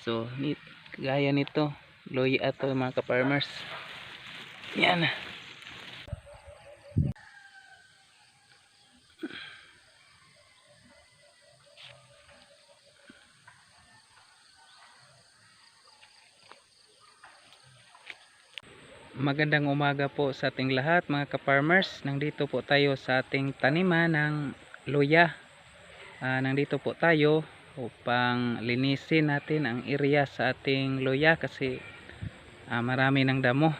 So, ni gaya nito, loya to mga ka-farmers. Yan. Magandang umaga po sa ating lahat mga ka-farmers. Nandito po tayo sa ating taniman ng luya. Ah, nandito po tayo upang linisin natin ang area sa ating luya kasi ah, marami ng damo.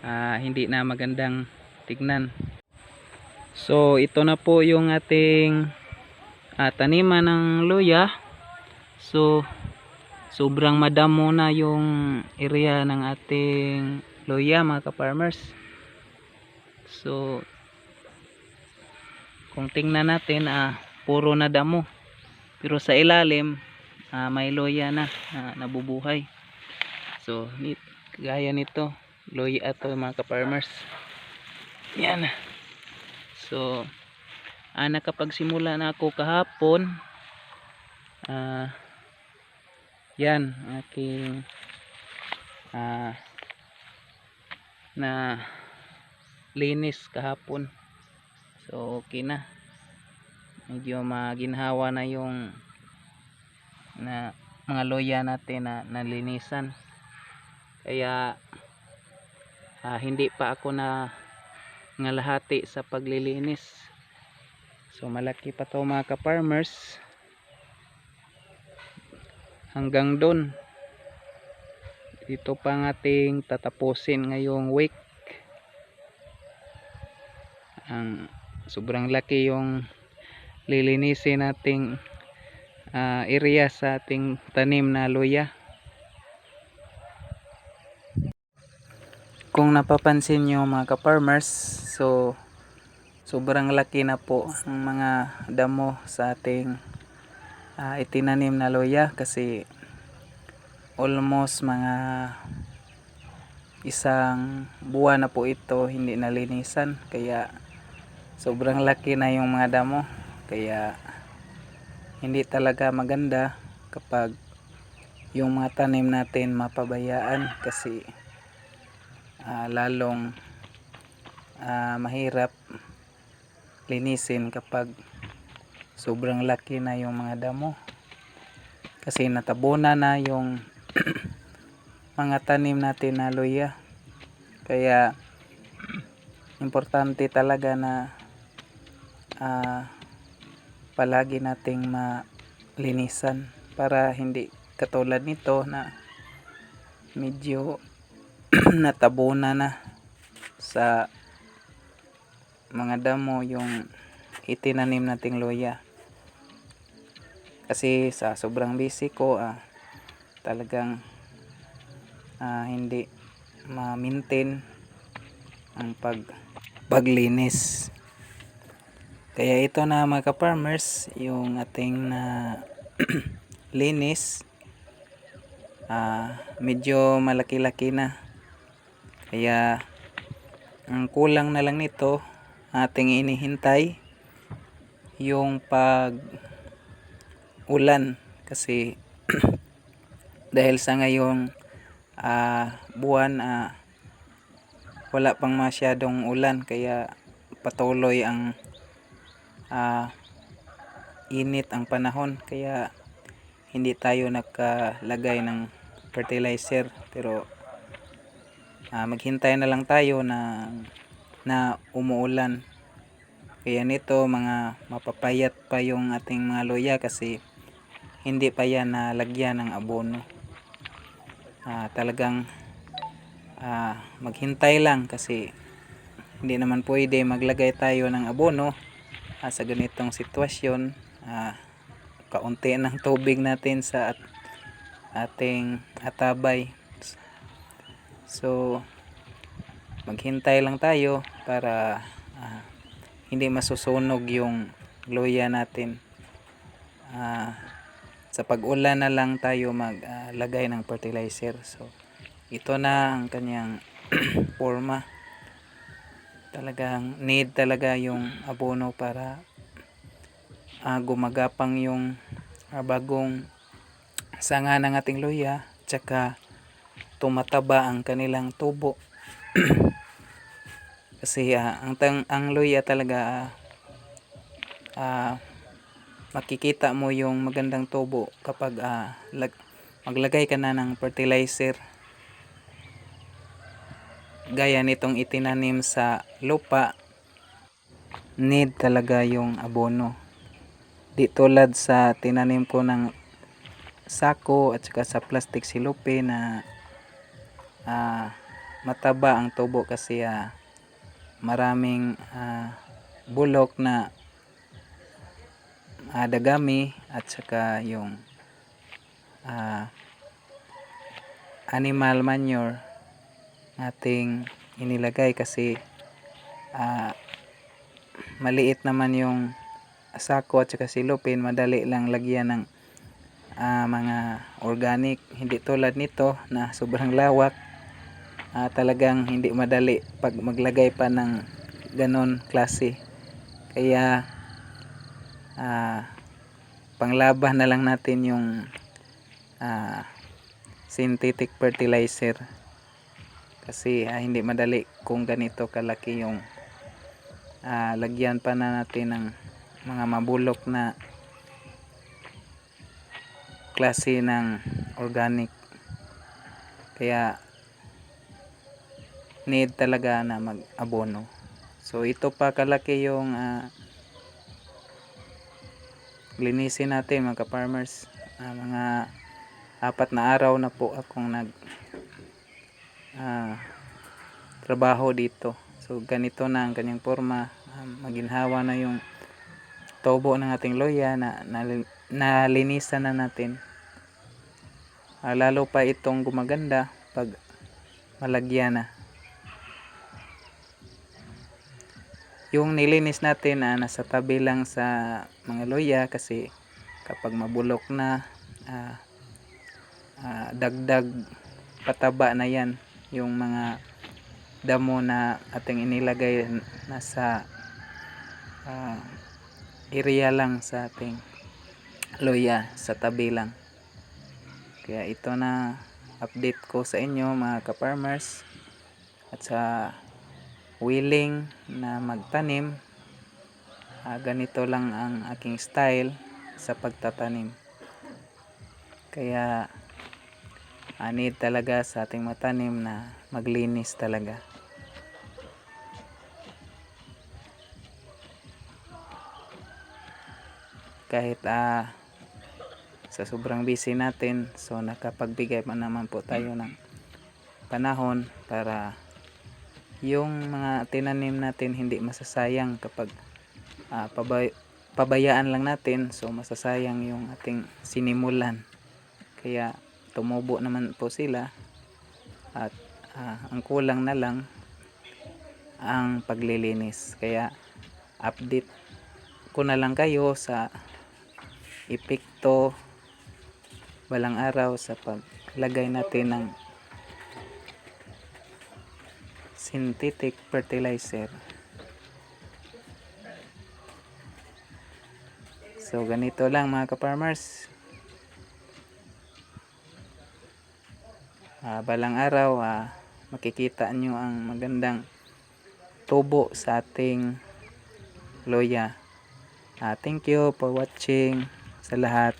Ah, hindi na magandang tignan. So ito na po yung ating ah, taniman ng luya. So sobrang madamo na yung area ng ating luya mga ka-farmers. So kung tingnan natin ah puro na damo. Pero sa ilalim ah, may loya na na nabubuhay. So ni gaya nito, loya to mga ka-farmers. Yan. So ah, nakapagsimula na ako kahapon. Ah yan aking ah na linis kahapon so okay na medyo maginhawa na yung na mga loya natin na nalinisan. Kaya ah, hindi pa ako na ngalahati sa paglilinis. So malaki pa to mga ka-farmers. Hanggang doon ito pa ang ating tatapusin ngayong week. Ang sobrang laki yung lilinisin nating ah, area sa ating tanim na luya. Kung napapansin nyo mga ka-farmers so sobrang laki na po ang mga damo sa ating ah, itinanim na luya kasi almost mga isang buwan na po ito hindi nalinisan. Kaya sobrang laki na yung mga damo kaya hindi talaga maganda kapag yung mga tanim natin mapabayaan kasi ah, lalong ah, mahirap linisin kapag sobrang laki na yung mga damo. Kasi natabunan na yung mga tanim natin na luya. Kaya importante talaga na ah, palagi nating malinisan para hindi katulad nito na medyo natabunan na sa mga damo yung itinanim nating luya. Kasi sa sobrang busy ko ah, talagang ah, hindi ma-maintain ang pag paglinis kaya ito na mga ka-farmers yung ating na linis. Ah, medyo malaki-laki na. Kaya ang kulang na lang nito ating inihintay yung pag ulan kasi dahil sa ngayong ah, buwan ah, wala pang masyadong ulan. Kaya patuloy ang ah, init ang panahon kaya hindi tayo nakalagay ng fertilizer. Pero ah, maghintay na lang tayo na na umuulan. Kaya nito mga mapapayat pa yung ating mga loya kasi hindi pa yan nalagyan ng abono. Ah, talagang ah, maghintay lang kasi hindi naman pwede maglagay tayo ng abono ah, sa ganitong sitwasyon ah, kaunti ng tubig natin sa at- ating atabay. So maghintay lang tayo para ah, hindi masusunog yung loya natin. Ah, sa pag-ulan na lang tayo maglagay ng fertilizer. So ito na ang kanyang forma talagang need talaga yung abono para ah, gumagapang yung ah, bagong sanga ng ating luya tsaka tumataba ang kanilang tubo. Kasi ah, ang tang ang luya talaga ah, ah, makikita mo yung magandang tubo kapag ah, lag, maglagay ka na ng fertilizer gaya nitong itinanim sa lupa need talaga yung abono. Di tulad sa tinanim ko ng sako at saka sa plastic silupe na ah, mataba ang tubo kasi ah, maraming ah, bulok na ah, dagami at saka yung ah, animal manure nating inilagay kasi ah, maliit naman yung sako at saka silupin. Madali lang lagyan ng ah, mga organic. Hindi tulad nito na sobrang lawak. Ah, talagang hindi madali pag maglagay pa ng ganon klase. Kaya ah, panglaban na lang natin yung ah, synthetic fertilizer kasi ah, hindi madali kung ganito kalaki yung ah, lagyan pa na natin ng mga mabulok na klase ng organic. Kaya need talaga na mag abono so ito pa kalaki yung ah, linisin natin mga farmers mga apat na araw na po akong nag ah, trabaho dito. So ganito na ang kanyang forma Ah, maginhawa na yung tobo ng ating loya na, na nalinisan na natin. Ah, lalo pa itong gumaganda pag malagyan na. Yung nilinis natin na nasa tabi lang sa mga loya kasi kapag mabulok na ah, ah, dagdag pataba na yan yung mga damo na ating inilagay nasa ah, area lang sa ating loya sa tabi lang. Kaya ito na update ko sa inyo mga ka-farmers at sa willing na magtanim. Ah, ganito lang ang aking style sa pagtatanim. Kaya need talaga sa ating matanim na maglinis talaga. Kahit ah sa sobrang busy natin so nakapagbigay pa naman po tayo ng panahon para yung mga tinanim natin hindi masasayang kapag ah, pabay- pabayaan lang natin so masasayang yung ating sinimulan. Kaya tumubo naman po sila. At ah, ang kulang na lang ang paglilinis. Kaya update ko na lang kayo sa epekto balang araw sa paglagay natin ng synthetic fertilizer. So ganito lang mga ka-farmers Ah, balang araw ah, makikita nyo ang magandang tubo sa ating loya. Ah, thank you for watching sa lahat